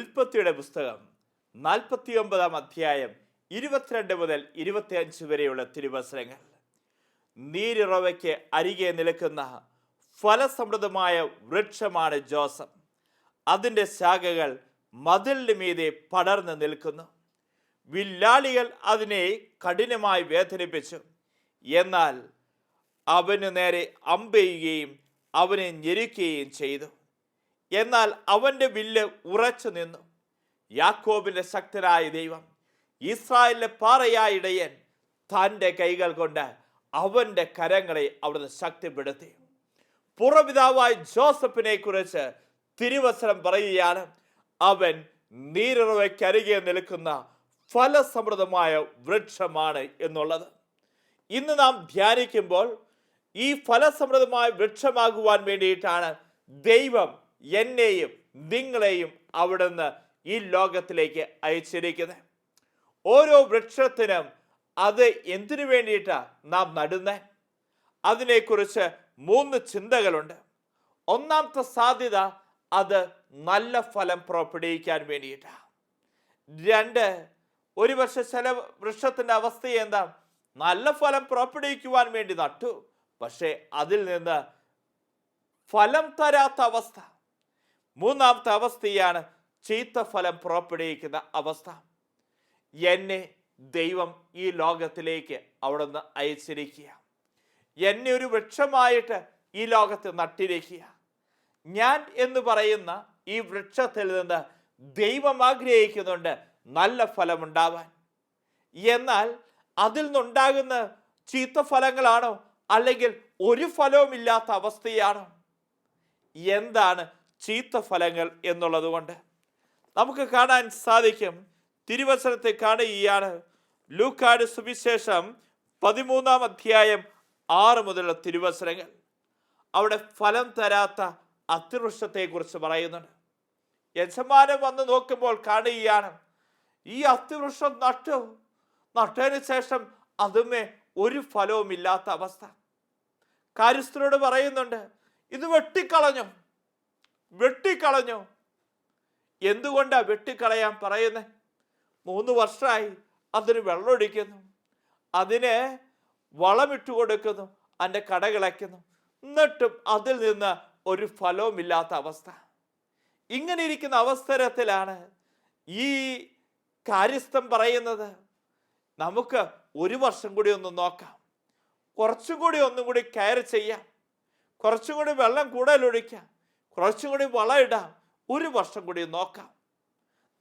ഉൽപ്പത്തിയുടെ പുസ്തകം നാൽപ്പത്തിയൊമ്പതാം അധ്യായം ഇരുപത്തിരണ്ട് മുതൽ ഇരുപത്തിയഞ്ച് വരെയുള്ള തിരുവസരങ്ങൾ നീരിറവയ്ക്ക് അരികെ നിൽക്കുന്ന ഫലസമൃദ്ധമായ വൃക്ഷമാണ് ജോസഫ്. അതിന്റെ ശാഖകൾ മതിലിന് മീതെ പടർന്നു നിൽക്കുന്നു. വില്ലാളികൾ അതിനെ കഠിനമായി വേദനിപ്പിച്ചു. എന്നാൽ അവനു നേരെ അമ്പെയ്യുകയും അവനെ ഞെരുക്കുകയും ചെയ്തു. എന്നാൽ അവന്റെ വില്ല് ഉറച്ചു നിന്നു. യാക്കോബിന്റെ ശക്തനായ ദൈവം ഇസ്രായേലിലെ പാറയായ ഇടയൻ തന്റെ കൈകൾ കൊണ്ട് അവന്റെ കരങ്ങളെ അവിടുന്ന് ശക്തിപ്പെടുത്തി. പുറപിതാവായ ജോസഫിനെ കുറിച്ച് തിരുവസരം പറയുകയാണ് അവൻ നീരറവയ്ക്കരികെ നിൽക്കുന്ന ഫലസമൃദ്ധമായ വൃക്ഷമാണ് എന്നുള്ളത്. ഇന്ന് നാം ധ്യാനിക്കുമ്പോൾ ഈ ഫലസമൃദ്ധമായ വൃക്ഷമാകുവാൻ വേണ്ടിയിട്ടാണ് ദൈവം എന്നെയും നിങ്ങളെയും അവിടുന്ന് ഈ ലോകത്തിലേക്ക് അയച്ചിരിക്കുന്നത് ഓരോ വൃക്ഷത്തിനും അത് എന്തിനു വേണ്ടിയിട്ടാണ് നാം നടുന്നത് അതിനെക്കുറിച്ച് മൂന്ന് ചിന്തകളുണ്ട്. ഒന്നാമത്തെ സാധ്യത അത് നല്ല ഫലം പുറപ്പെടുവിക്കാൻ വേണ്ടിയിട്ടാണ് രണ്ട് ഒരു പക്ഷെ ചില വൃക്ഷത്തിന്റെ അവസ്ഥ എന്താ? നല്ല ഫലം പുറപ്പെടുവിക്കുവാൻ വേണ്ടി നട്ടു. പക്ഷേ അതിൽ നിന്ന് ഫലം തരാത്ത അവസ്ഥ. മൂന്നാമത്തെ അവസ്ഥയാണ് ചീത്ത ഫലം പുറപ്പെടുവിക്കുന്ന അവസ്ഥ. എന്നെ ദൈവം ഈ ലോകത്തിലേക്ക് അവിടുന്ന് അയച്ചിരിക്കുക. എന്നെ ഒരു വൃക്ഷമായിട്ട് ഈ ലോകത്ത് നട്ടിരിക്കുക. ഞാൻ എന്ന് പറയുന്ന ഈ വൃക്ഷത്തിൽ നിന്ന് ദൈവം ആഗ്രഹിക്കുന്നുണ്ട് നല്ല ഫലമുണ്ടാവാൻ. എന്നാൽ അതിൽ നിന്നുണ്ടാകുന്ന ചീത്ത ഫലങ്ങളാണോ അല്ലെങ്കിൽ ഒരു ഫലവും ഇല്ലാത്ത അവസ്ഥയാണോ? എന്താണ് ചീത്ത ഫലങ്ങൾ എന്നുള്ളത് കൊണ്ട് നമുക്ക് കാണാൻ സാധിക്കും. തിരുവസനത്തെ കാണുകയാണ്. ലൂക്കാട് സുവിശേഷം പതിമൂന്നാം അധ്യായം ആറ് മുതലുള്ള തിരുവസനങ്ങൾ അവിടെ ഫലം തരാത്ത അത്തിവൃക്ഷത്തെക്കുറിച്ച് പറയുന്നുണ്ട്. യജമാനം വന്ന് നോക്കുമ്പോൾ കാണുകയാണ് ഈ അത്തിവൃക്ഷം നട്ടു. നട്ടതിന് ശേഷം അതുമേ ഒരു ഫലവും ഇല്ലാത്ത അവസ്ഥ. കാര്യസ്ഥരോട് പറയുന്നുണ്ട് ഇത് വെട്ടിക്കളഞ്ഞു. വെട്ടിക്കളഞ്ഞു. എന്തുകൊണ്ടാ വെട്ടിക്കളയാൻ പറയുന്നത് മൂന്ന് വർഷമായി അതിന് വെള്ളമൊടിക്കുന്നു. അതിന് വളമിട്ട് കൊടുക്കുന്നു. അതിന്റെ കടകിളയ്ക്കുന്നു എന്നിട്ടും അതിൽ നിന്ന് ഒരു ഫലവുമില്ലാത്ത അവസ്ഥ. ഇങ്ങനെ ഇരിക്കുന്ന അവസരത്തിലാണ് ഈ കാര്യസ്ഥം പറയുന്നത്. നമുക്ക് ഒരു വർഷം കൂടി ഒന്ന് നോക്കാം. കുറച്ചും കൂടി ഒന്നും കൂടി കെയർ ചെയ്യാം. കുറച്ചും കൂടി വെള്ളം കൂടുതൽ ഒഴിക്കാം. കുറച്ചും കൂടി വളം ഒരു വർഷം കൂടി നോക്കാം.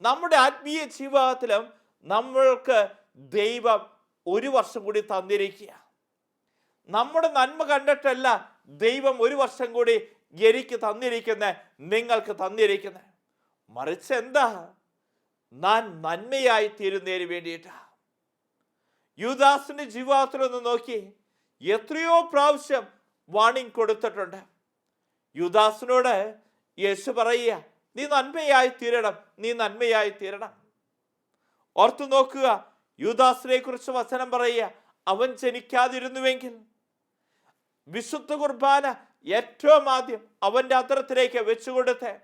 നമ്മുടെ ആത്മീയ ജീവിതത്തിലും നമ്മൾക്ക് ദൈവം ഒരു വർഷം കൂടി തന്നിരിക്കുക. നമ്മുടെ നന്മ കണ്ടിട്ടല്ല ദൈവം ഒരു വർഷം കൂടി എനിക്ക് തന്നിരിക്കുന്ന നിങ്ങൾക്ക് തന്നിരിക്കുന്നത് മറിച്ച് എന്താ? നാൻ നന്മയായി തീരുന്നതിന് വേണ്ടിയിട്ടാ. യുദാസിന്റെ ജീവിതത്തിൽ ഒന്ന് നോക്കി. എത്രയോ പ്രാവശ്യം വാണിംഗ് കൊടുത്തിട്ടുണ്ട്. യുദാസിനോട് യേശു പറയുക നീ നന്മയായി തീരണം നീ നന്മയായി തീരണം. ഓർത്തു നോക്കുക യുദാസിനെ കുറിച്ച് വചനം പറയുക അവൻ ജനിക്കാതിരുന്നുവെങ്കിൽ വിശുദ്ധ കുർബാന ഏറ്റവും ആദ്യം അവന്റെ അന്തരത്തിലേക്ക് വെച്ചുകൊടുത്ത്.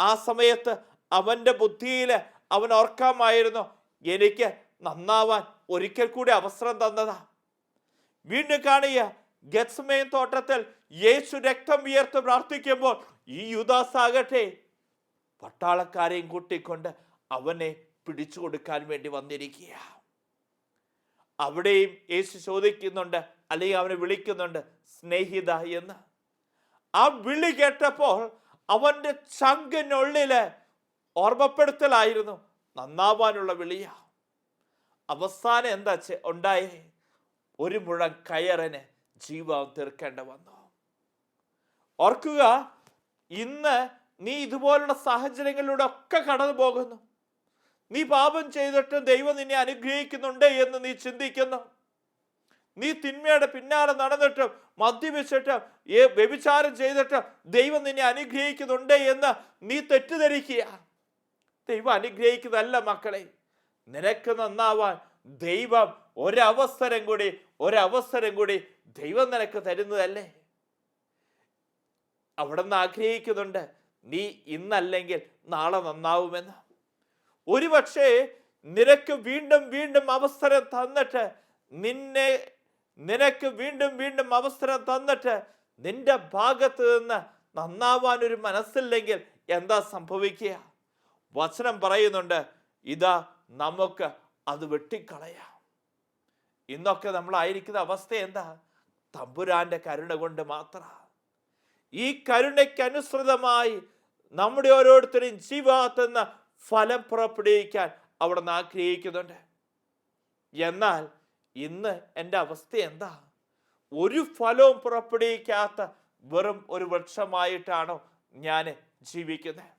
ആ സമയത്ത് അവന്റെ ബുദ്ധിയിൽ അവൻ ഓർക്കാമായിരുന്നു എനിക്ക് നന്നാവാൻ ഒരിക്കൽ കൂടി അവസരം തന്നതാ. വീണ്ടും കാണുക ഗത്സമയം തോട്ടത്തിൽ യേശു രക്തം ഉയർത്ത് പ്രാർത്ഥിക്കുമ്പോൾ ഈ യുദാസാകട്ടെ പട്ടാളക്കാരെയും കൂട്ടിക്കൊണ്ട് അവനെ പിടിച്ചു കൊടുക്കാൻ വേണ്ടി വന്നിരിക്കുക അവിടെയും യേശു ചോദിക്കുന്നുണ്ട് അല്ലെങ്കിൽ അവനെ വിളിക്കുന്നുണ്ട് സ്നേഹിത എന്ന്. ആ വിളി കേട്ടപ്പോൾ അവന്റെ ചങ്കിനുള്ളിൽ ഓർമ്മപ്പെടുത്തലായിരുന്നു നന്നാവാനുള്ള വിളിയാ. അവസാനം എന്താ ഉണ്ടായി? ഒരു മുഴം കയറിന് ജീവം തീർക്കേണ്ട വന്നു. ഓർക്കുക ഇന്ന് നീ ഇതുപോലുള്ള സാഹചര്യങ്ങളിലൂടെ ഒക്കെ കടന്നു പോകുന്നു നീ പാപം ചെയ്തിട്ട് ദൈവം നിന്നെ അനുഗ്രഹിക്കുന്നുണ്ട് എന്ന് നീ ചിന്തിക്കുന്നു. നീ തിന്മയുടെ പിന്നാലെ നടന്നിട്ടും മദ്യപിച്ചിട്ടും വ്യഭിചാരം ചെയ്തിട്ടും ദൈവം നിന്നെ അനുഗ്രഹിക്കുന്നുണ്ട് എന്ന് നീ തെറ്റിദ്ധരിക്കുക. ദൈവം അനുഗ്രഹിക്കുന്നതല്ല മക്കളെ നിനക്ക് നന്നാവാൻ ദൈവം ഒരവസരം കൂടി ഒരവസരം കൂടി ദൈവം നിനക്ക് തരുന്നതല്ലേ? അവിടെ നിന്ന് ആഗ്രഹിക്കുന്നുണ്ട്. നീ ഇന്നല്ലെങ്കിൽ നാളെ നന്നാവുമെന്ന്. ഒരുപക്ഷേ നിനക്ക് വീണ്ടും വീണ്ടും അവസരം തന്നിട്ട് നിന്നെ നിനക്ക് വീണ്ടും വീണ്ടും അവസരം തന്നിട്ട് നിന്റെ ഭാഗത്ത് നിന്ന് നന്നാവാൻ ഒരു മനസ്സില്ലെങ്കിൽ എന്താ സംഭവിക്കുക? വചനം പറയുന്നുണ്ട് ഇതാ നമുക്ക് അത് വെട്ടിക്കളയാം. ഇന്നൊക്കെ നമ്മളായിരിക്കുന്ന അവസ്ഥ എന്താ? തമ്പുരാന്റെ കരുണ കൊണ്ട് മാത്രം. ഈ കരുണയ്ക്ക് അനുസൃതമായി നമ്മുടെ ഓരോരുത്തരും ജീവാത്തെന്ന ഫലം പുറപ്പെടുവിക്കാൻ അവിടെ നിന്ന് ആഗ്രഹിക്കുന്നുണ്ട്. എന്നാൽ ഇന്ന് എന്റെ അവസ്ഥ എന്താ? ഒരു ഫലവും പുറപ്പെടുവിക്കാത്ത വെറും ഒരു വൃക്ഷമായിട്ടാണോ ഞാൻ ജീവിക്കുന്നത്?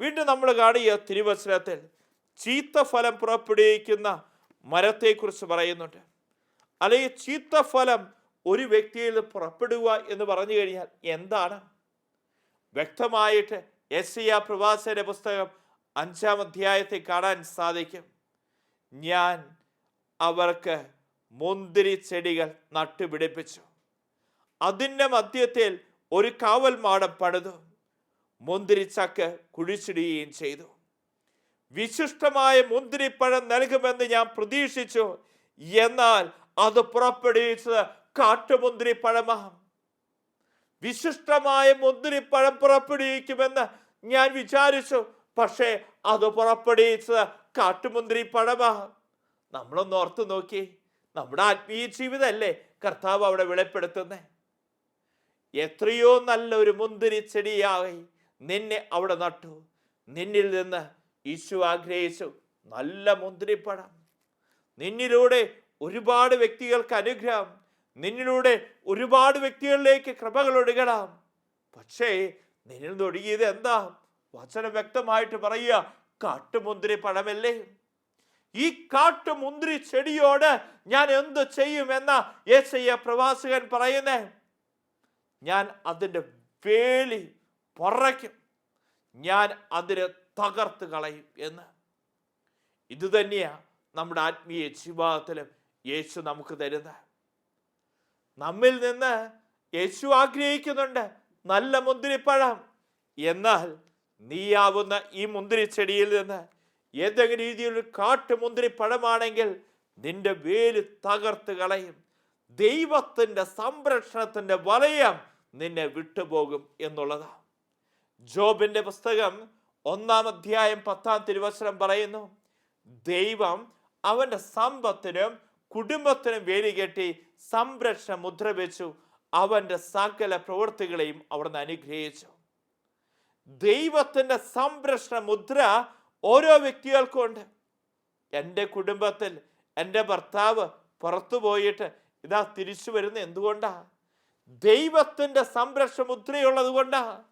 വീണ്ടും നമ്മൾ കാണുക തിരുവചനത്തിൽ ചീത്ത ഫലം പുറപ്പെടുവിക്കുന്ന മരത്തെക്കുറിച്ച് പറയുന്നുണ്ട്. അല്ലെങ്കിൽ ചീത്ത ഫലം ഒരു വ്യക്തിയിൽ പുറപ്പെടുക എന്ന് പറഞ്ഞു കഴിഞ്ഞാൽ എന്താണ്? വ്യക്തമായിട്ട് എസ് ഇ പ്രവാസയുടെ പുസ്തകം അഞ്ചാം അധ്യായത്തിൽ കാണാൻ സാധിക്കും. ഞാൻ അവർക്ക് മുന്തിരി ചെടികൾ നട്ടുപിടിപ്പിച്ചു. അതിന്റെ മധ്യത്തിൽ ഒരു കാവൽ മാടം പണിതു. മുന്തിരിച്ചക്ക് കുഴിച്ചിടുകയും ചെയ്തു. വിശിഷ്ടമായ മുന്തിരിപ്പഴം നൽകുമെന്ന് ഞാൻ പ്രതീക്ഷിച്ചു. എന്നാൽ അത് പുറപ്പെടുവിച്ചത് കാട്ടുമുന്തിരിപ്പഴമാണ് വിശിഷ്ടമായ മുന്തിരിപ്പഴം പുറപ്പെടുവിക്കുമെന്ന് ഞാൻ വിചാരിച്ചു. പക്ഷേ അത് പുറപ്പെടുവിച്ചത് കാട്ടുമുന്തിരിപ്പഴമാണ് നമ്മളൊന്ന് ഓർത്തു നോക്കി. നമ്മുടെ ആത്മീയ ജീവിതമല്ലേ കർത്താവ് അവിടെ വെളിപ്പെടുത്തുന്നേ? എത്രയോ നല്ലൊരു മുന്തിരി ചെടിയായി നിന്നെ അവിടെ നട്ടു. നിന്നിൽ നിന്ന് ഈശു ആഗ്രഹിച്ചു നല്ല മുന്തിരിപ്പഴം. നിന്നിലൂടെ ഒരുപാട് വ്യക്തികൾക്ക് അനുഗ്രഹം. നിന്നിലൂടെ ഒരുപാട് വ്യക്തികളിലേക്ക് കൃപകൾ ഒഴുകണം. പക്ഷേ നിന്നിൽ നിന്ന് ഒഴുകിയത് എന്താ? വചനം വ്യക്തമായിട്ട് പറയുക കാട്ടുമുന്തിരി പഴമല്ലേ? ഈ കാട്ടുമുന്തിരി ചെടിയോട് ഞാൻ എന്ത് ചെയ്യുമെന്ന യേശയ്യ പ്രവാസികൻ പറയുന്നേ? ഞാൻ അതിന്റെ വേലി പറയ്ക്കും. ഞാൻ അതിനെ തകർത്ത് കളയും എന്ന്. ഇത് നമ്മുടെ ആത്മീയ ജീവിതത്തിലും യേശു നമുക്ക് തരുന്നത്. നമ്മിൽ നിന്ന് യേശു ആഗ്രഹിക്കുന്നുണ്ട് നല്ല മുന്തിരിപ്പഴം. എന്നാൽ നീയാവുന്ന ഈ മുന്തിരിച്ചെടിയിൽ നിന്ന് ഏതെങ്കിലും രീതിയിൽ കാട്ടു മുന്തിരിപ്പഴമാണെങ്കിൽ നിന്റെ വേൽ തകർത്ത് കളയും. ദൈവത്തിന്റെ സംരക്ഷണത്തിന്റെ വലയം നിന്നെ വിട്ടുപോകും എന്നുള്ളതാണ് ജോബിന്റെ പുസ്തകം ഒന്നാം അധ്യായം പത്താം തിരുവചനം പറയുന്നു ദൈവം അവന്റെ സമ്പത്തിനും കുടുംബത്തിനും വേലി കെട്ടി സംരക്ഷണ മുദ്ര വെച്ചു അവന്റെ സകല പ്രവൃത്തികളെയും അവിടുന്ന് അനുഗ്രഹിച്ചു. ദൈവത്തിന്റെ സംരക്ഷണ മുദ്ര ഓരോ വ്യക്തികൾക്കും ഉണ്ട്. എന്റെ കുടുംബത്തിൽ എന്റെ ഭർത്താവ് പുറത്തു പോയിട്ട് ഇതാ തിരിച്ചു വരുന്ന എന്തുകൊണ്ടാ? ദൈവത്തിന്റെ സംരക്ഷണ മുദ്രയുള്ളത് കൊണ്ടാ?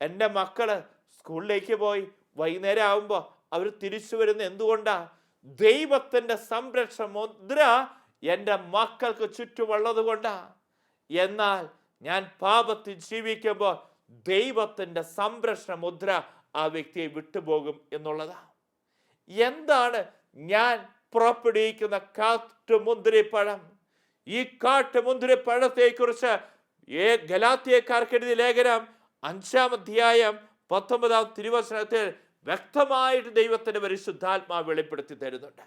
എന്റെ മക്കൾ സ്കൂളിലേക്ക് പോയി വൈകുന്നേരം ആവുമ്പോൾ അവർ തിരിച്ചു വരുന്ന എന്തുകൊണ്ടാ? ദൈവത്തിന്റെ സംരക്ഷണ മുദ്ര എന്റെ മക്കൾക്ക് ചുറ്റുമുള്ളത് കൊണ്ടാ. എന്നാൽ ഞാൻ പാപത്തിൽ ജീവിക്കുമ്പോൾ ദൈവത്തിന്റെ സംരക്ഷണ മുദ്ര ആ വ്യക്തിയെ വിട്ടുപോകും എന്നുള്ളതാണ് എന്താണ് ഞാൻ പുറപ്പെടുവിക്കുന്ന കാട്ടുമുന്തിരിപ്പഴം? ഈ കാട്ടുമുന്തിരിപ്പഴത്തെക്കുറിച്ച് ഏ ഗലാത്തിയക്കാർക്ക് എഴുതിയ ലേഖനം അഞ്ചാം അധ്യായം പത്തൊമ്പതാം തിരുവചനത്തിൽ വ്യക്തമായിട്ട് ദൈവത്തിന്റെ പരിശുദ്ധാത്മാവ് വെളിപ്പെടുത്തി തരുന്നുണ്ട്.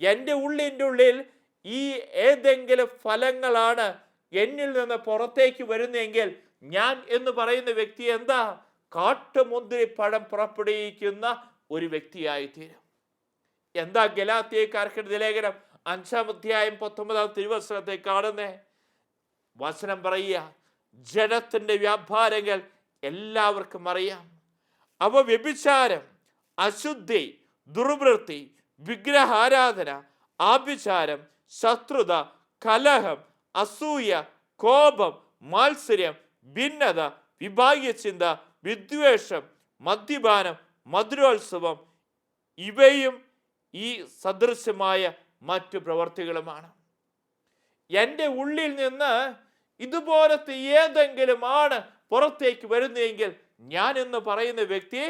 എന്റെ ഉള്ളിന്റെ ഉള്ളിൽ ഈ ഏതെങ്കിലും ഫലങ്ങളാണ് എന്നിൽ നിന്ന് പുറത്തേക്ക് വരുന്നെങ്കിൽ ഞാൻ എന്ന് പറയുന്ന വ്യക്തി എന്താ? കാട്ടുമുന്തിരി പഴം പുറപ്പെടുവിക്കുന്ന ഒരു വ്യക്തിയായി തീരും എന്താ ഗലാത്തിയക്കാർക്ക് ലേഖനം അഞ്ചാം അധ്യായം പത്തൊമ്പതാം തിരുവസനത്തെ കാണുന്നേ? വസനം പറയുക ജനത്തിന്റെ വ്യാപാരങ്ങൾ എല്ലാവർക്കും അറിയാം. അവ വ്യഭിചാരം അശുദ്ധി ദുർവൃത്തി വിഗ്രഹാരാധന ആഭിചാരം ശത്രുത കലഹം അസൂയ കോപം മാത്സര്യം ഭിന്നത വിഭാഗീയ ചിന്ത വിദ്വേഷം മദ്യപാനം മധുരോത്സവം ഇവയും ഈ സദൃശമായ മറ്റു പ്രവർത്തികളുമാണ്. എന്റെ ഉള്ളിൽ നിന്ന് ഇതുപോലത്തെ ഏതെങ്കിലും ആണ് പുറത്തേക്ക് വരുന്നതെങ്കിൽ ഞാൻ എന്ന് പറയുന്ന വ്യക്തി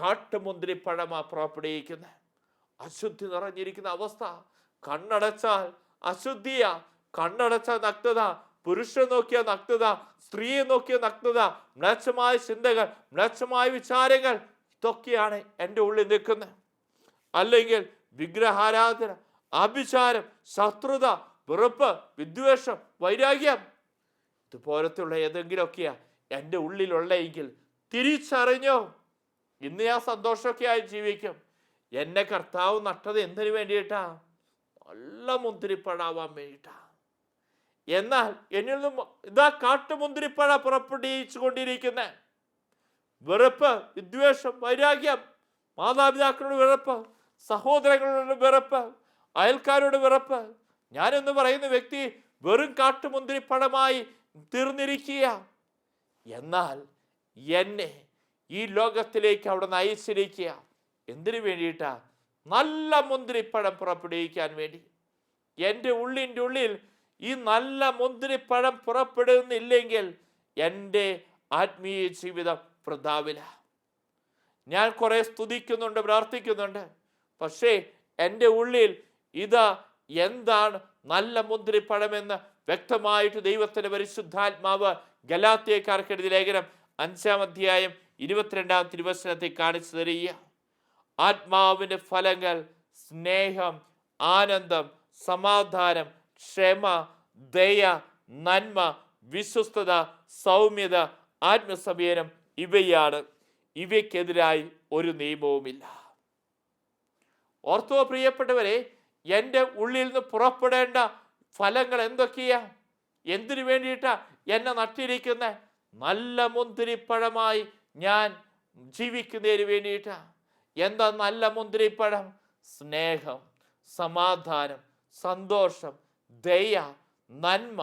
കാട്ടുമുന്തിരിപ്പഴമാ പുറപ്പെടുവിക്കുന്നത്. അശുദ്ധി നിറഞ്ഞിരിക്കുന്ന അവസ്ഥ. കണ്ണടച്ചാൽ അശുദ്ധിയ കണ്ണടച്ച നഗ്നത പുരുഷൻ നോക്കിയ നഗ്നത സ്ത്രീയെ നോക്കിയ നഗ്നത മ്ലേച്ഛമായ ചിന്തകൾ മ്ലേച്ഛമായ വിചാരങ്ങൾ ഇതൊക്കെയാണ് എന്റെ ഉള്ളിൽ നിൽക്കുന്നത്. അല്ലെങ്കിൽ വിഗ്രഹാരാധന അഭിചാരം ശത്രുത വെറുപ്പ് വിദ്വേഷം വൈരാഗ്യം ഇതുപോലത്തെയുള്ള ഏതെങ്കിലുമൊക്കെയാ എന്റെ ഉള്ളിലുള്ളെങ്കിൽ തിരിച്ചറിഞ്ഞോ? ഇന്ന് ഞാൻ സന്തോഷമൊക്കെ ആയി ജീവിക്കും. എന്നെ കർത്താവ് നട്ടത് എന്തിനു വേണ്ടിയിട്ടാ? നല്ല മുന്തിരിപ്പഴാവാൻ വേണ്ടിയിട്ടാണ് എന്നാൽ എന്നിൽ നിന്നും ഇതാ കാട്ടുമുന്തിരിപ്പഴ പുറപ്പെടുവിച്ചു കൊണ്ടിരിക്കുന്ന. വെറുപ്പ് വിദ്വേഷം വൈരാഗ്യം മാതാപിതാക്കളുടെ വെറുപ്പ് സഹോദരങ്ങളുടെ വെറുപ്പ് അയൽക്കാരുടെ വെറുപ്പ് ഞാനെന്ന് പറയുന്ന വ്യക്തി വെറും കാട്ടുമുന്തിരിപ്പഴമായി തീർന്നിരിക്കുക എന്നാൽ എന്നെ ഈ ലോകത്തിലേക്ക് അവിടെ നയിച്ചിരിക്കുക എന്തിനു വേണ്ടിയിട്ടാ? നല്ല മുന്തിരിപ്പഴം പുറപ്പെടുവിക്കാൻ വേണ്ടി. എന്റെ ഉള്ളിന്റെ ഉള്ളിൽ ഈ നല്ല മുന്തിരിപ്പഴം പുറപ്പെടുന്നില്ലെങ്കിൽ എന്റെ ആത്മീയ ജീവിതം വൃതാവില ഞാൻ കുറെ സ്തുതിക്കുന്നുണ്ട് പ്രാർത്ഥിക്കുന്നുണ്ട്. പക്ഷേ എന്റെ ഉള്ളിൽ ഇത് എന്താണ് നല്ല മുന്തിരിപ്പഴമെന്ന് വ്യക്തമായിട്ട് ദൈവത്തിന്റെ പരിശുദ്ധാത്മാവ് ഗലാത്തിയക്കാർക്കെടുതി ലേഖനം അഞ്ചാം അധ്യായം ഇരുപത്തിരണ്ടാം തിരുവസനത്തെ കാണിച്ചു തരിക. ആത്മാവിന്റെ ഫലങ്ങൾ സ്നേഹം ആനന്ദം സമാധാനം ക്ഷമ ദയ നന്മ വിശ്വസ്തത സൗമ്യത ആത്മസമീനം ഇവയാണ്. ഇവയ്ക്കെതിരായി ഒരു നിയമവുമില്ല. ഓർത്തോ പ്രിയപ്പെട്ടവരെ എന്റെ ഉള്ളിൽ നിന്ന് പുറപ്പെടേണ്ട ഫലങ്ങൾ എന്തൊക്കെയാ? എന്തിനു വേണ്ടിയിട്ടാ എന്നെ നട്ടിരിക്കുന്ന? നല്ല മുന്തിരിപ്പഴമായി ഞാൻ ജീവിക്കുന്നതിന് വേണ്ടിയിട്ടാ. എന്താ നല്ല മുന്തിരിപ്പഴം? സ്നേഹം സമാധാനം സന്തോഷം ദയ നന്മ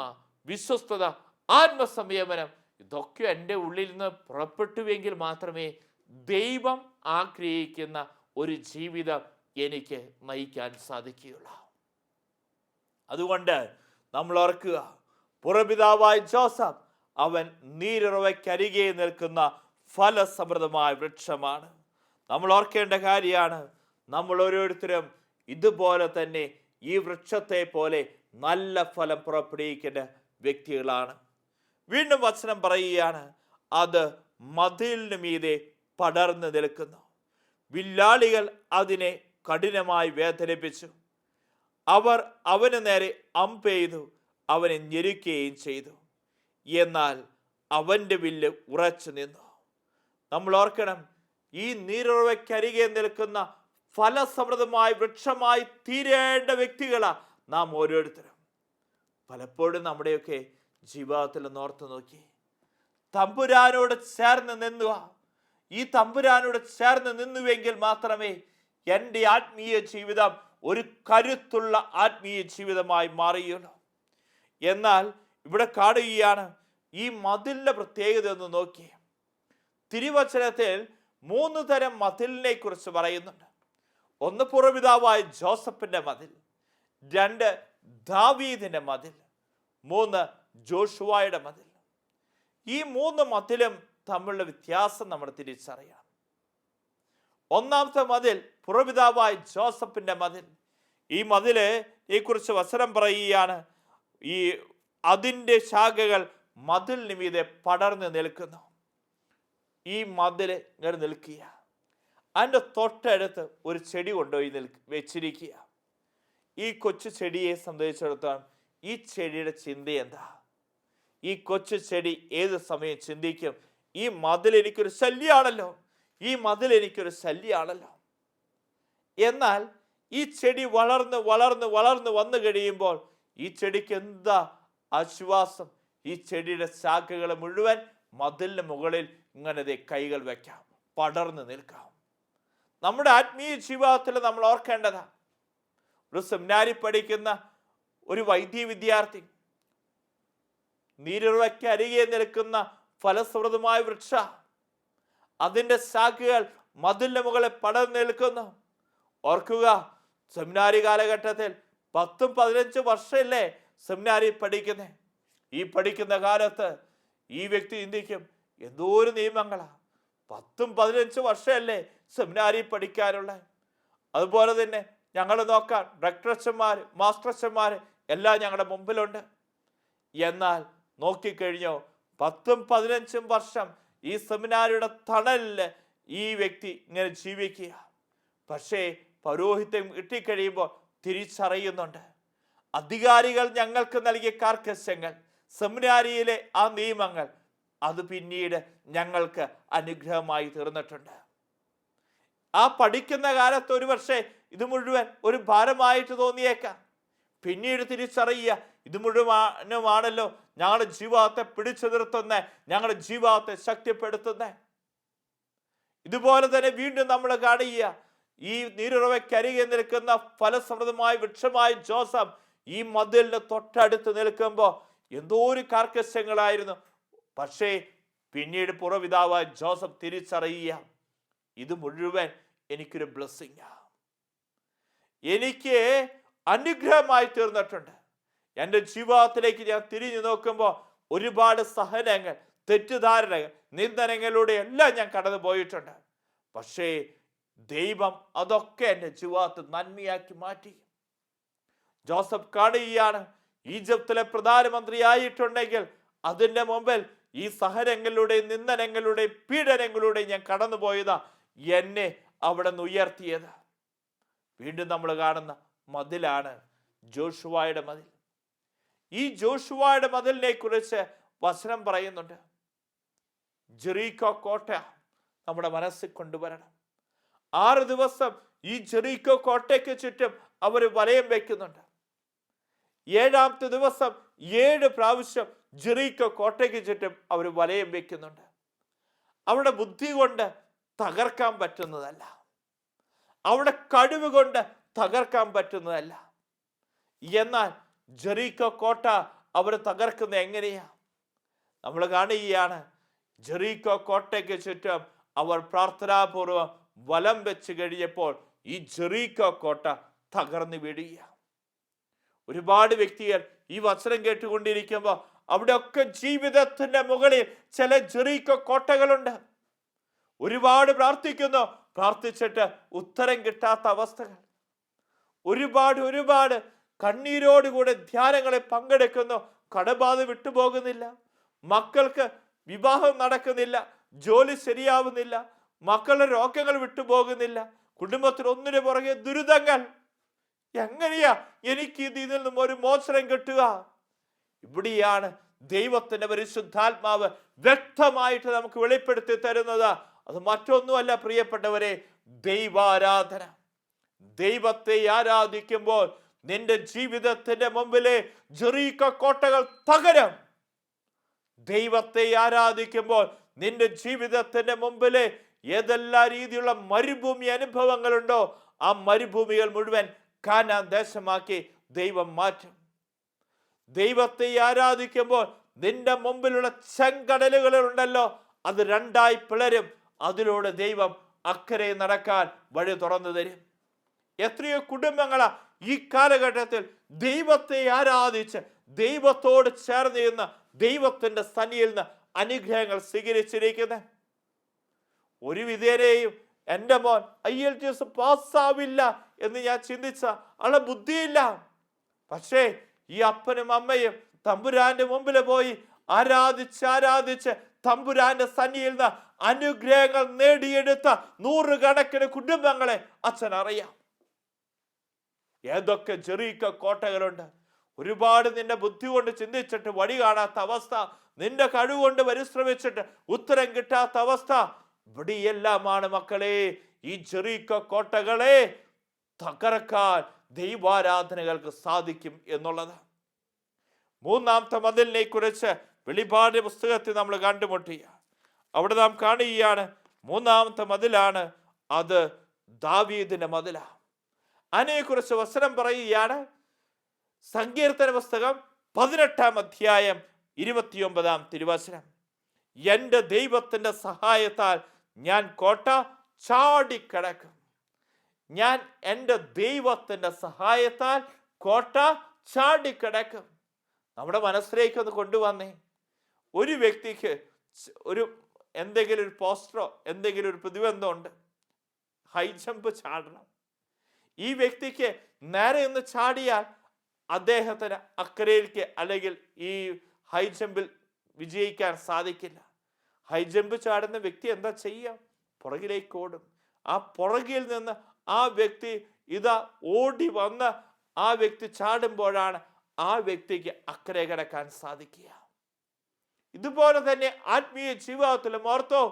വിശ്വസ്തത ആത്മസംയമനം ഇതൊക്കെ എന്റെ ഉള്ളിൽ നിന്ന് പുറപ്പെട്ടുവെങ്കിൽ മാത്രമേ ദൈവം ആഗ്രഹിക്കുന്ന ഒരു ജീവിതം എനിക്ക് നയിക്കാൻ സാധിക്കുകയുള്ളൂ. അതുകൊണ്ട് നമ്മൾ ഓർക്കുക പുറപിതാവായ ജോസഫ് അവൻ നീരുറവയ്ക്കരികെ നിൽക്കുന്ന ഫലസമൃദ്ധമായ വൃക്ഷമാണ്. നമ്മൾ ഓർക്കേണ്ട കാര്യമാണ്. നമ്മൾ ഓരോരുത്തരും ഇതുപോലെ തന്നെ ഈ വൃക്ഷത്തെ പോലെ നല്ല ഫലം പുറപ്പെടുവിക്കേണ്ട വ്യക്തികളാണ്. വീണ്ടും വചനം പറയുകയാണ് അത് മതിലിന് മീതെ പടർന്നു നിൽക്കുന്നു. വില്ലാളികൾ അതിനെ കഠിനമായി വേദനിപ്പിച്ചു. അവർ അവന് നേരെ അമ്പെയ്തു അവനെ ഞെരുക്കുകയും ചെയ്തു. എന്നാൽ അവന്റെ വില്ല് ഉറച്ചു നിന്നു. നമ്മൾ ഓർക്കണം ഈ നീരുറവയ്ക്കരികെ നിൽക്കുന്ന ഫലസമൃദ്ധമായ വൃക്ഷമായി തീരേണ്ട വ്യക്തികളാ നാം ഓരോരുത്തരും. പലപ്പോഴും നമ്മുടെയൊക്കെ ജീവിതത്തിൽ നോർത്ത് നോക്കി. തമ്പുരാനോട് ചേർന്ന് നിന്നുക ഈ തമ്പുരാനോട് ചേർന്ന് നിന്നുവെങ്കിൽ മാത്രമേ എന്റെ ആത്മീയ ജീവിതം ഒരു കരുത്തുള്ള ആത്മീയ ജീവിതമായി മാറിയുള്ളൂ. എന്നാൽ ഇവിടെ കാണുകയാണ് ഈ മതിലിന്റെ പ്രത്യേകത ഒന്ന് നോക്കി. തിരുവചനത്തിൽ മൂന്ന് തരം മതിലിനെ കുറിച്ച് പറയുന്നുണ്ട്. ഒന്ന് പുറപിതാവായ ജോസഫിന്റെ മതിൽ രണ്ട് ദാവീദിന്റെ മതിൽ മൂന്ന് ജോഷുവായുടെ മതിൽ. ഈ മൂന്ന് മതിലും തമ്മിലുള്ള വ്യത്യാസം നമ്മൾ തിരിച്ചറിയണം. ഒന്നാമത്തെ മതിൽ പുറപിതാവായ ജോസഫിന്റെ മതിൽ. ഈ മതിൽ ഈ കുറിച്ച് വസനം പറയുകയാണ് ഈ അതിന്റെ ശാഖകൾ മതിലിന് മീതെ പടർന്ന് നിൽക്കുന്നു. ഈ മതിൽ ഇങ്ങനെ നിൽക്കുക. അതിന്റെ തൊട്ടടുത്ത് ഒരു ചെടി കൊണ്ടുപോയി നിൽ വെച്ചിരിക്കുക. ഈ കൊച്ചു ചെടിയെ സംബന്ധിച്ചിടത്തോളം ഈ ചെടിയുടെ ചിന്ത എന്താ? ഈ കൊച്ചു ചെടി ഏത് സമയം ചിന്തിക്കും? ഈ മതിൽ എനിക്കൊരു ശല്യമാണല്ലോ ഈ മതിൽ എനിക്കൊരു ശല്യമാണല്ലോ എന്നാൽ ഈ ചെടി വളർന്ന് വളർന്ന് വളർന്ന് വന്നു കഴിയുമ്പോൾ ഈ ചെടിക്ക് എന്താ ആശ്വാസം? ഈ ചെടിയുടെ ശാഖകൾ മുഴുവൻ മതിലിന് മുകളിൽ ഇങ്ങനെ കൈകൾ വയ്ക്കാം പടർന്നു നിൽക്കാം. നമ്മുടെ ആത്മീയ ജീവിതത്തിൽ നമ്മൾ ഓർക്കേണ്ടതാ ഒരു സെമിനാരി പഠിക്കുന്ന ഒരു വൈദ്യ വിദ്യാർത്ഥി നീരുറവയ്ക്ക് അരികെ നിൽക്കുന്ന ഫലസമൃദ്ധമായ വൃക്ഷ അതിന്റെ ശാഖകൾ മതിലിന് മുകളിൽ പടർന്നു നിൽക്കുന്നു. ഓർക്കുക സെമിനാരി കാലഘട്ടത്തിൽ പത്തും പതിനഞ്ച് വർഷമല്ലേ സെമിനാരി പഠിക്കുന്നത് ഈ പഠിക്കുന്ന കാലത്ത് ഈ വ്യക്തി ചിന്തിക്കും എന്തോ ഒരു നിയമങ്ങളാണ് പത്തും പതിനഞ്ചും വർഷമല്ലേ സെമിനാരി പഠിക്കാനുള്ള. അതുപോലെ തന്നെ ഞങ്ങൾ നോക്കാൻ ഡോക്ടറച്ചന്മാർ മാസ്റ്റർച്ചന്മാർ എല്ലാം ഞങ്ങളുടെ മുമ്പിലുണ്ട്. എന്നാൽ നോക്കിക്കഴിഞ്ഞോ പത്തും പതിനഞ്ചും വർഷം ഈ സെമിനാരിയുടെ തണലിൽ ഈ വ്യക്തി ഇങ്ങനെ ജീവിക്കുക. പക്ഷേ പൗരോഹിത്യം കിട്ടിക്കഴിയുമ്പോൾ തിരിച്ചറിയുന്നുണ്ട്. അധികാരികൾ ഞങ്ങൾക്ക് നൽകിയ കാർക്കശ്യങ്ങൾ സെമിനാരിയിലെ ആ നിയമങ്ങൾ അത് പിന്നീട് ഞങ്ങൾക്ക് അനുഗ്രഹമായി തീർന്നിട്ടുണ്ട്. ആ പഠിക്കുന്ന കാലത്ത് ഒരു പക്ഷേ ഇത് മുഴുവൻ ഒരു ഭാരമായിട്ട് തോന്നിയേക്കാം. പിന്നീട് തിരിച്ചറിയുക ഇത് മുഴുവനുമാണല്ലോ ഞങ്ങളുടെ ജീവിതത്തെ പിടിച്ചു നിർത്തുന്ന ഞങ്ങളുടെ ജീവിതത്തെ ശക്തിപ്പെടുത്തുന്ന. ഇതുപോലെ തന്നെ വീണ്ടും നമ്മൾ കാണുക ഈ നീരുറവയ്ക്കരികെ നിൽക്കുന്ന ഫലസമൃദ്ധമായ വൃക്ഷമായ ജോസഫ് ഈ മതിലിന് തൊട്ടടുത്ത് നിൽക്കുമ്പോൾ എന്തോ ഒരു കാർക്കശ്യങ്ങളായിരുന്നു. പക്ഷേ പിന്നീട് പുറവിതാവായ ജോസഫ് തിരിച്ചറിയുക ഇത് മുഴുവൻ എനിക്കൊരു ബ്ലെസ്സിങ് എനിക്ക് അനുഗ്രഹമായി തീർന്നിട്ടുണ്ട്. എന്റെ ജീവിതത്തിലേക്ക് ഞാൻ തിരിഞ്ഞു നോക്കുമ്പോൾ ഒരുപാട് സഹനങ്ങൾ തെറ്റിദ്ധാരണകൾ നിന്ദനങ്ങളിലൂടെ എല്ലാം ഞാൻ കടന്നു പോയിട്ടുണ്ട് പക്ഷേ ദൈവം അതൊക്കെ എന്റെ ജീവിതത്തിൽ നന്മയാക്കി മാറ്റി. ജോസഫ് കാണുകയാണ് ഈജിപ്തിലെ പ്രധാനമന്ത്രിയായിട്ടുണ്ടെങ്കിൽ അതിന്റെ മുമ്പിൽ ഈ സഹനങ്ങളുടെ നിന്ദനങ്ങളുടെ പീഡനങ്ങളുടെ ഞാൻ കടന്നുപോയതാ എന്നെ അവിടെ നിന്ന് ഉയർത്തിയത്. വീണ്ടും നമ്മൾ കാണുന്ന മതിലാണ് ജോഷുവായുടെ മതിൽ. ഈ ജോഷുവായുടെ മതിലിനെ കുറിച്ച് വചനം പറയുന്നുണ്ട്. ജെറീക്കോ കോട്ട നമ്മുടെ മനസ്സിൽ കൊണ്ടുവരണം. ആറ് ദിവസം ഈ ജെറീക്കോ കോട്ടയ്ക്ക് ചുറ്റും അവർ വലയം വയ്ക്കുന്നുണ്ട് ഏഴാമത്തെ ദിവസം ഏഴ് പ്രാവശ്യം ജെറീക്കോ കോട്ടയ്ക്ക് ചുറ്റും അവർ വലയം വയ്ക്കുന്നുണ്ട്. അവിടെ ബുദ്ധി കൊണ്ട് തകർക്കാൻ പറ്റുന്നതല്ല. അവിടെ കഴിവ് കൊണ്ട് തകർക്കാൻ പറ്റുന്നതല്ല. എന്നാൽ ജെറീക്കോ കോട്ട അവർ തകർക്കുന്നത് എങ്ങനെയാ? നമ്മൾ കാണുകയാണ് ജെറീക്കോ കോട്ടയ്ക്ക് ചുറ്റും അവർ പ്രാർത്ഥനാപൂർവം വലം വെച്ച് കഴിഞ്ഞപ്പോൾ ഈ ജെറീക്കോ കോട്ട തകർന്നു വീഴുക ഒരുപാട് വ്യക്തികൾ ഈ വചനം കേട്ടുകൊണ്ടിരിക്കുമ്പോൾ അവിടെയൊക്കെ ജീവിതത്തിന്റെ മുകളിൽ ചില ചെറിയ കോട്ടകളുണ്ട്. ഒരുപാട് പ്രാർത്ഥിക്കുന്നു. പ്രാർത്ഥിച്ചിട്ട് ഉത്തരം കിട്ടാത്ത അവസ്ഥകൾ. ഒരുപാട് ഒരുപാട് കണ്ണീരോടുകൂടെ ധ്യാനങ്ങളെ പങ്കെടുക്കുന്നു. കടബാധ വിട്ടുപോകുന്നില്ല. മക്കൾക്ക് വിവാഹം നടക്കുന്നില്ല. ജോലി ശരിയാവുന്നില്ല. മക്കളുടെ രോഗങ്ങൾ വിട്ടുപോകുന്നില്ല. കുടുംബത്തിൽ ഒന്നിനു പുറകെ ദുരിതങ്ങൾ. എങ്ങനെയാ എനിക്ക് ഇതിൽ നിന്നും ഒരു മോചനം കിട്ടുക? ഇവിടെയാണ് ദൈവത്തിന്റെ പരിശുദ്ധാത്മാവ് വ്യക്തമായിട്ട് നമുക്ക് വെളിപ്പെടുത്തി തരുന്നത്. അത് മറ്റൊന്നുമല്ല പ്രിയപ്പെട്ടവരെ ദൈവാരാധന. ദൈവത്തെ ആരാധിക്കുമ്പോൾ നിന്റെ ജീവിതത്തിന്റെ മുമ്പിലെ ജെറീക്ക കോട്ടകൾ തകരം. ദൈവത്തെ ആരാധിക്കുമ്പോൾ നിന്റെ ജീവിതത്തിന്റെ മുമ്പിലെ ഏതെല്ലാം രീതിയിലുള്ള മരുഭൂമി അനുഭവങ്ങളുണ്ടോ ആ മരുഭൂമികൾ മുഴുവൻ കാനാൻ ദേശമാക്കി ദൈവം മാറ്റും. ദൈവത്തെ ആരാധിക്കുമ്പോൾ നിന്റെ മുമ്പിലുള്ള ചെങ്കടലുകളുണ്ടല്ലോ അത് രണ്ടായി പിളരും. അതിലൂടെ ദൈവം അക്കരെ നടക്കാൻ വഴി തുറന്നു തരും. എത്രയോ കുടുംബങ്ങളാ ഈ കാലഘട്ടത്തിൽ ദൈവത്തെ ആരാധിച്ച് ദൈവത്തോട് ചേർന്ന് നിന്ന് ദൈവത്തിന്റെ സന്നിയിൽ നിന്ന് അനുഗ്രഹങ്ങൾ സ്വീകരിച്ചിരിക്കുന്നത് ഒരു വിധേനയും എന്റെ മോൻ ഐ എൽ ടി എസ് പാസ്സാവില്ല എന്ന് ഞാൻ ചിന്തിച്ച ആളെ ബുദ്ധിയില്ല. പക്ഷേ ഈ അപ്പനും അമ്മയും തമ്പുരാന്റെ മുമ്പിൽ പോയി ആരാധിച്ച് ആരാധിച്ച് തമ്പുരാന്റെ സന്നിയിൽ നിന്ന് അനുഗ്രഹങ്ങൾ നേടിയെടുത്ത നൂറുകണക്കിന് കുടുംബങ്ങളെ അച്ഛൻ അറിയാം. ഏതൊക്കെ ചെറിയ കോട്ടകളുണ്ട്? ഒരുപാട് നിന്റെ ബുദ്ധി കൊണ്ട് ചിന്തിച്ചിട്ട് വഴി കാണാത്ത അവസ്ഥ നിന്റെ കഴിവുകൊണ്ട് പരിശ്രമിച്ചിട്ട് ഉത്തരം കിട്ടാത്ത അവസ്ഥ. ഇവിടെയെല്ലാമാണ് മക്കളെ ഈ ചെറിയ കോട്ടകളെ തകർക്കാൻ ദൈവാരാധനകൾക്ക് സാധിക്കും എന്നുള്ളത്. മൂന്നാമത്തെ മതിലിനെ കുറിച്ച് വെളിപാട് പുസ്തകത്തിൽ നമ്മൾ കണ്ടുമുട്ടി. അവിടെ നാം കാണുകയാണ് മൂന്നാമത്തെ മതിലാണ് അത് ദാവീദിന്റെ മതിലാണ് അതിനെക്കുറിച്ച് വസനം പറയുകയാണ് സങ്കീർത്തന പുസ്തകം പതിനെട്ടാം അധ്യായം ഇരുപത്തിയൊമ്പതാം തിരുവചനം. എന്റെ ദൈവത്തിന്റെ സഹായത്താൽ ഞാൻ കോട്ട ചാടിക്കിടക്കും. ഞാൻ എന്റെ ദൈവത്തിന്റെ സഹായത്താൽ കോട്ട ചാടിക്കിടക്കും. നമ്മുടെ മനസ്സിലേക്ക് ഒന്ന് കൊണ്ടുവന്നേ. ഒരു വ്യക്തിക്ക് ഒരു എന്തെങ്കിലും ഒരു പോസ്റ്ററോ എന്തെങ്കിലും ഒരു പ്രതിബന്ധമുണ്ട് ഹൈ ജമ്പ് ചാടണം. ഈ വ്യക്തിക്ക് നേരെ ഒന്ന് ചാടിയാൽ അദ്ദേഹത്തിന് അക്കരയിലേക്ക് അല്ലെങ്കിൽ ഈ ഹൈ ജമ്പിൽ വിജയിക്കാൻ സാധിക്കില്ല. ഹൈ ജമ്പ് ചാടുന്ന വ്യക്തി എന്താ ചെയ്യുക? പുറകിലേക്ക് ഓടും. ആ പുറകിൽ നിന്ന് ആ വ്യക്തി ഇതാ ഓടി വന്ന് ആ വ്യക്തി ചാടുമ്പോഴാണ് ആ വ്യക്തിക്ക് അക്കരെ കിടക്കാൻ സാധിക്കുക. ഇതുപോലെ തന്നെ ആത്മീയ ജീവിതത്തിലും ഓർത്തോ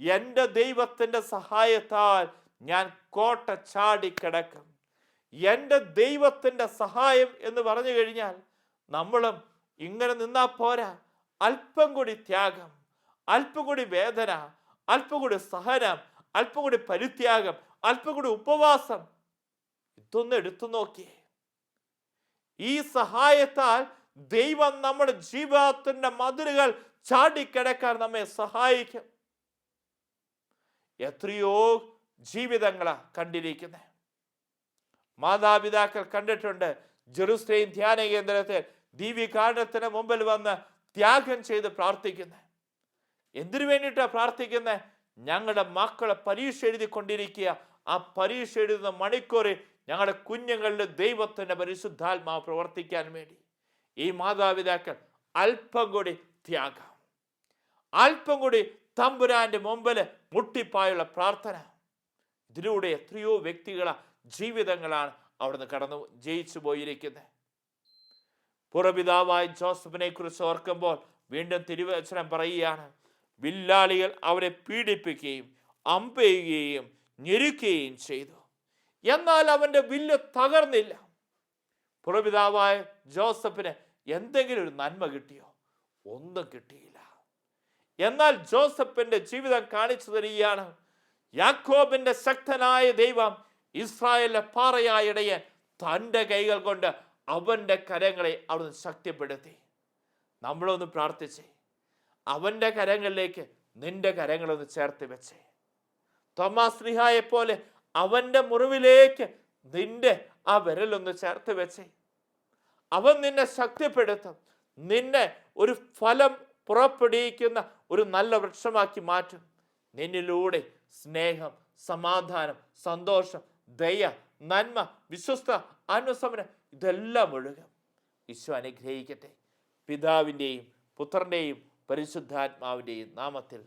എന്റെ ദൈവത്തിന്റെ സഹായത്താൽ ഞാൻ കോട്ട ചാടിക്കിടക്കും എന്റെ ദൈവത്തിന്റെ സഹായം എന്ന് പറഞ്ഞു കഴിഞ്ഞാൽ നമ്മളും ഇങ്ങനെ നിന്നാ പോരാ. അല്പം കൂടി ത്യാഗം അല്പം കൂടി വേദന അല്പം കൂടി സഹനം അല്പം കൂടി പരിത്യാഗം അല്പം കൂടി ഉപവാസം. ഇതൊന്ന് എടുത്തു നോക്കിയേ ഈ സഹായത്താൽ ദൈവം നമ്മുടെ ജീവിതത്തിന്റെ മതിലുകൾ ചാടിക്കിടക്കാൻ നമ്മെ സഹായിക്കും. എത്രയോ ജീവിതങ്ങളാ കണ്ടിരിക്കുന്നത് മാതാപിതാക്കൾ കണ്ടിട്ടുണ്ട്. ജെറുസലേം ധ്യാന കേന്ദ്രത്തിൽ ദീപികാരണത്തിന് മുമ്പിൽ വന്ന് ത്യാഗം ചെയ്ത് പ്രാർത്ഥിക്കുന്നത് എന്തിനു വേണ്ടിയിട്ടാണ് പ്രാർത്ഥിക്കുന്നത് ഞങ്ങളുടെ മക്കളെ പരീക്ഷ എഴുതിക്കൊണ്ടിരിക്കുക. ആ പരീക്ഷ എഴുതുന്ന മണിക്കൂറിൽ ഞങ്ങളുടെ കുഞ്ഞുങ്ങളുടെ ദൈവത്തിന്റെ പരിശുദ്ധാത്മാവ് പ്രവർത്തിക്കാൻ വേണ്ടി. ഈ മാതാപിതാക്കൾ അല്പം കൂടി ത്യാഗം. അല്പം കൂടി തമ്പുരാന്റെ മുമ്പിൽ മുട്ടിപ്പായുള്ള പ്രാർത്ഥന. ഇതിലൂടെ എത്രയോ വ്യക്തികളെ ജീവിതങ്ങളാണ് അവിടുന്ന് കടന്നു ജയിച്ചു പോയിരിക്കുന്നത്. പുറപിതാവായ ജോസഫിനെ കുറിച്ച് ഓർക്കുമ്പോൾ വീണ്ടും തിരുവചനം പറയുകയാണ് വില്ലാളികൾ അവരെ പീഡിപ്പിക്കുകയും അമ്പെയ്യുകയും ഞെരുക്കുകയും ചെയ്തു. എന്നാൽ അവന്റെ വില്ല് തകർന്നില്ല. പുറപിതാവായ ജോസഫിന് എന്തെങ്കിലും ഒരു നന്മ കിട്ടിയോ? ഒന്നും കിട്ടിയില്ല. എന്നാൽ ജോസഫിന്റെ ജീവിതം കാണിച്ചു തരികയാണ്. യാക്കോബിന്റെ ശക്തനായ ദൈവം ഇസ്രായേലിലെ പാറയായ ഇടയൻ തന്റെ കൈകൾ കൊണ്ട് അവന്റെ കരങ്ങളെ അവിടുന്ന് ശക്തിപ്പെടുത്തി. നമ്മളൊന്ന് പ്രാർത്ഥിച്ചേ. അവന്റെ കരങ്ങളിലേക്ക് നിന്റെ കരങ്ങളൊന്ന് ചേർത്ത് വെച്ചേ. തോമാസ് ലിഹായെ പോലെ അവന്റെ മുറിവിലേക്ക് നിന്റെ ആ വിരലൊന്ന് ചേർത്ത് വെച്ചേ. അവൻ നിന്നെ ശക്തിപ്പെടുത്തും. നിന്നെ ഒരു ഫലം പുറപ്പെടുവിക്കുന്ന ഒരു നല്ല വൃക്ഷമാക്കി മാറ്റും. നിന്നിലൂടെ സ്നേഹം സമാധാനം സന്തോഷം ദയ നന്മ വിശ്വസ്ത അനുസമനം ഇതെല്ലാം ഒഴുകും. ഈശോ അനുഗ്രഹിക്കട്ടെ. പിതാവിന്റെയും പുത്രന്റെയും പരിശുദ്ധാത്മാവിന്റെയും നാമത്തിൽ